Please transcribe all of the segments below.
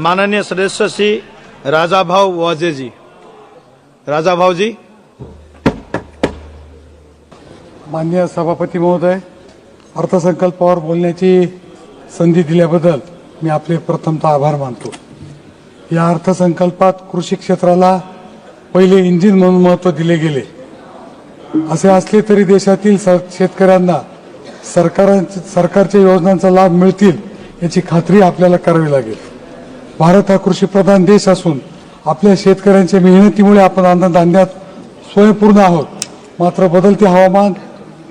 माननीय सदस्य श्री राजाभाऊ वाजेजी. राजाभाऊजी. मान्य सभापती महोदय अर्थसंकल्पावर बोलण्याची संधी दिल्याबद्दल मी आपले प्रथमतः आभार मानतो. या अर्थसंकल्पात कृषी क्षेत्राला पहिले इंजिन म्हणून महत्त्व दिले गेले. असे असले तरी देशातील स- शेतकऱ्यांना सरकारांच्या सरकारच्या योजनांचा लाभ मिळतील याची खात्री आपल्याला करावी लागेल. भारत हा कृषीप्रधान देश असून आपल्या शेतकऱ्यांच्या मेहनतीमुळे आपण अन्नधान्यात स्वयंपूर्ण आहोत. मात्र बदलते हवामान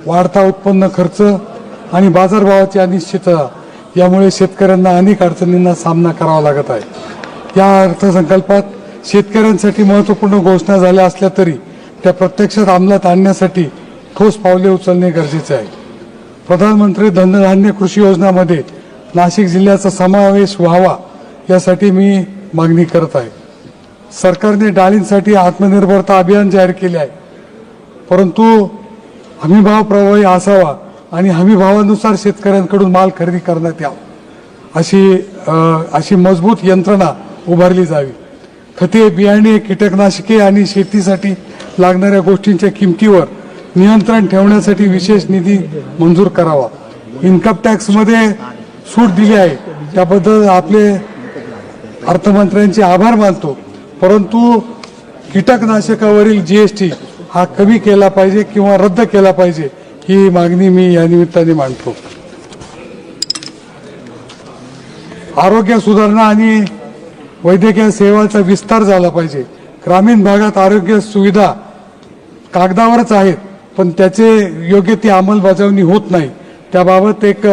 वाढता उत्पन्न खर्च आणि बाजारभावाची अनिश्चितता यामुळे शेतकऱ्यांना अनेक अडचणींना सामना करावा लागत आहे. या अर्थसंकल्पात शेतकऱ्यांसाठी महत्त्वपूर्ण घोषणा झाल्या असल्या तरी त्या प्रत्यक्षात अंमलात आणण्यासाठी ठोस पावले उचलणे गरजेचे आहे. प्रधानमंत्री धनधान्य कृषी योजनामध्ये नाशिक जिल्ह्याचा समावेश व्हावा यासाठी मी मागणी करत आहे. सरकारने डाळींसाठी आत्मनिर्भरता अभियान जाहीर केले आहे. परंतु हमीभाव प्रभावी असावा आणि हमीभावानुसार शेतकऱ्यांकडून माल खरेदी करण्यात यावा. अशी अशी मजबूत यंत्रणा उभारली जावी. खते बियाणे कीटकनाशके आणि शेतीसाठी लागणाऱ्या गोष्टींच्या किमतीवर नियंत्रण ठेवण्यासाठी विशेष निधी मंजूर करावा. इन्कम टॅक्समध्ये सूट दिली आहे. त्याबद्दल आपले अर्थमंत्र्यांचे आभार मानतो. परंतु कीटकनाशकावरील जी एस टी हा कमी केला पाहिजे किंवा रद्द केला पाहिजे ही मागणी मी या निमित्ताने मांडतो. आरोग्य सुधारणा आणि वैद्यकीय सेवांचा विस्तार झाला पाहिजे. ग्रामीण भागात आरोग्य सुविधा कागदावरच आहेत पण त्याचे योग्य ती अंमलबजावणी होत नाही. त्याबाबत एक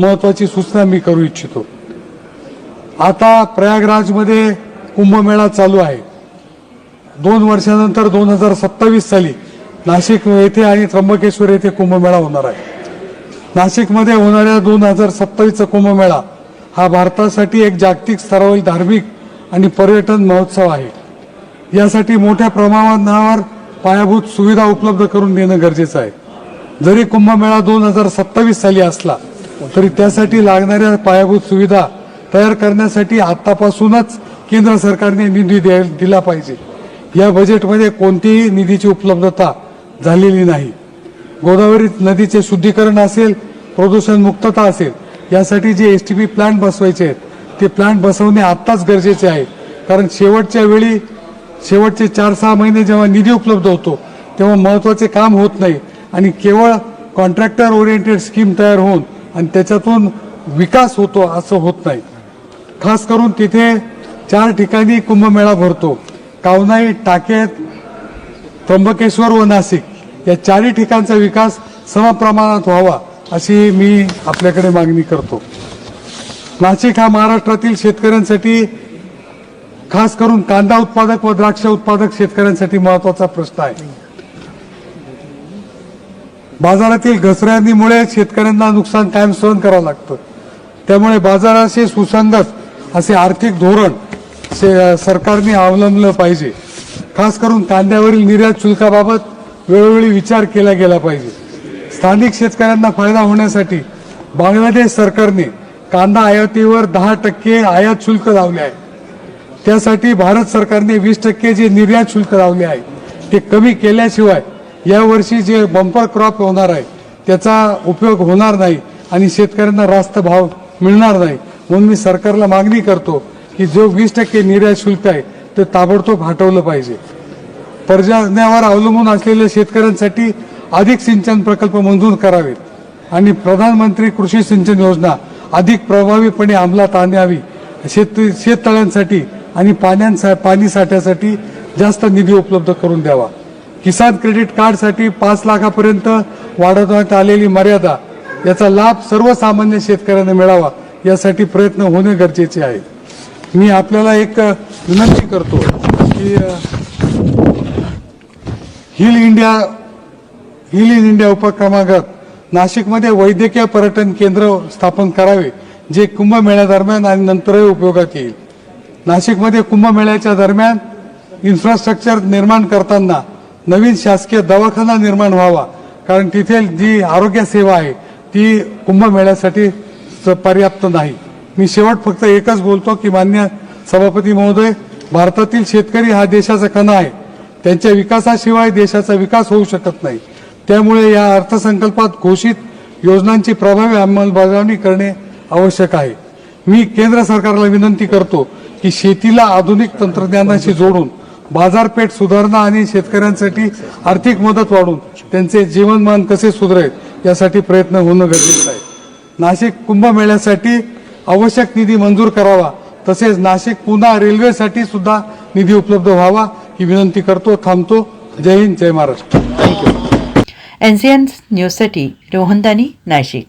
महत्वाची सूचना मी करू इच्छितो. आता प्रयागराजमध्ये कुंभमेळा चालू आहे. दोन वर्षानंतर दोन हजार सत्तावीस साली नाशिक येथे आणि त्र्यंबकेश्वर येथे कुंभमेळा होणार आहे. नाशिकमध्ये होणाऱ्या दोन हजार सत्तावीसचा कुंभमेळा हा भारतासाठी एक जागतिक स्तरावरील धार्मिक आणि पर्यटन महोत्सव आहे. यासाठी मोठ्या प्रमाणावर पायाभूत सुविधा उपलब्ध करून देणं गरजेचं आहे. जरी कुंभमेळा दोन हजार सत्तावीस साली असला तरी त्यासाठी लागणाऱ्या पायाभूत सुविधा तयार करण्यासाठी आतापासूनच केंद्र सरकारने निधी द्या दिला पाहिजे. या बजेटमध्ये कोणतीही निधीची उपलब्धता झालेली नाही. गोदावरी नदीचे शुद्धीकरण असेल प्रदूषण मुक्तता असेल यासाठी जे एस टी पी प्लांट बसवायचे आहेत ते प्लांट बसवणे आत्ताच गरजेचे आहे. कारण शेवटच्या वेळी शेवटचे चार सहा महिने जेव्हा निधी उपलब्ध होतो तेव्हा महत्त्वाचे काम होत नाही. आणि केवळ कॉन्ट्रॅक्टर ओरिएंटेड स्कीम तयार होऊन आणि त्याच्यातून विकास होतो असं होत नाही. खास करून तिथे चार ठिकाणी कुंभमेळा भरतो. कावनाई टाकेत त्र्यंबकेश्वर व नाशिक. या चारही ठिकाणचा विकास समप्रमाणात व्हावा अशी मी आपल्याकडे मागणी करतो. नाशिक हा महाराष्ट्रातील शेतकऱ्यांसाठी खास करून कांदा उत्पादक व द्राक्ष उत्पादक शेतकऱ्यांसाठी महत्त्वाचा प्रश्न आहे. बाजारातील घसऱ्यांनीमुळे शेतकऱ्यांना नुकसान कायम सहन करावं लागतं. त्यामुळे बाजाराशी सुसंगत असे आर्थिक धोरण से- सरकारने अवलंबलं पाहिजे. खास करून कांद्यावरील निर्यात शुल्काबाबत वेळोवेळी विचार केला गेला पाहिजे. स्थानिक शेतकऱ्यांना फायदा होण्यासाठी बांगलादेश सरकारने कांदा आयातीवर दहा टक्के आयात शुल्क लावले आहे. त्यासाठी भारत सरकारने वीस टक्के जे निर्यात शुल्क लावले आहे ते कमी केल्याशिवाय यावर्षी जे बंपर क्रॉप होणार आहे त्याचा उपयोग होणार नाही आणि शेतकऱ्यांना रास्त भाव मिळणार नाही. म्हणून मी सरकारला मागणी करतो की जो वीस टक्के निर्यात शुल्क आहे ते ताबडतोब हटवलं पाहिजे. पर्जन्यावर अवलंबून असलेल्या शेतकऱ्यांसाठी अधिक सिंचन प्रकल्प मंजूर करावेत. आणि प्रधानमंत्री कृषी सिंचन योजना अधिक प्रभावीपणे अंमलात आणावी. शेत शेततळ्यांसाठी आणि पाण्यांसा पाणी साठ्यासाठी जास्त निधी उपलब्ध करून द्यावा. किसान क्रेडिट कार्डसाठी पाच लाखापर्यंत वाढवण्यात आलेली मर्यादा याचा लाभ सर्वसामान्य शेतकऱ्यांना मिळावा. यासाठी प्रयत्न होणे गरजेचे आहे. मी आपल्याला एक विनंती करतो की heal India heal in India उपक्रमागत नाशिकमध्ये वैद्यकीय पर्यटन केंद्र स्थापन करावे जे कुंभमेळ्यादरम्यान आणि नंतरही उपयोगात येईल. नाशिकमध्ये कुंभमेळ्याच्या दरम्यान इन्फ्रास्ट्रक्चर निर्माण करताना नवीन शासकीय दवाखाना निर्माण व्हावा कारण तिथे जी आरोग्य सेवा आहे ती कुंभमेळ्यासाठी पर्याप्त नाही. मी शेवट फक्त एकच बोलतो की मान्य सभापती महोदय भारतातील शेतकरी हा देशाचा कणा आहे. त्यांच्या विकासाशिवाय देशाचा विकास होऊ शकत नाही. त्यामुळे या अर्थसंकल्पात घोषित योजनांची प्रभावी अंमलबजावणी करणे आवश्यक आहे. मी केंद्र सरकारला विनंती करतो की शेतीला आधुनिक तंत्रज्ञानाशी जोडून बाजारपेठ सुधारणा आणि शेतकऱ्यांसाठी आर्थिक मदत वाढून त्यांचे जीवनमान कसे सुधारेल यासाठी प्रयत्न होणं गरजेचं आहे. नाशिक कुंभमेळ्यासाठी आवश्यक निधी मंजूर करावा. तसेच नाशिक पुन्हा रेल्वेसाठी सुद्धा निधी उपलब्ध व्हावा ही विनंती करतो थांबतो. जय हिंद जय महाराष्ट्र. एनसीएन न्यूजसाठी रोहनदानी नाशिक.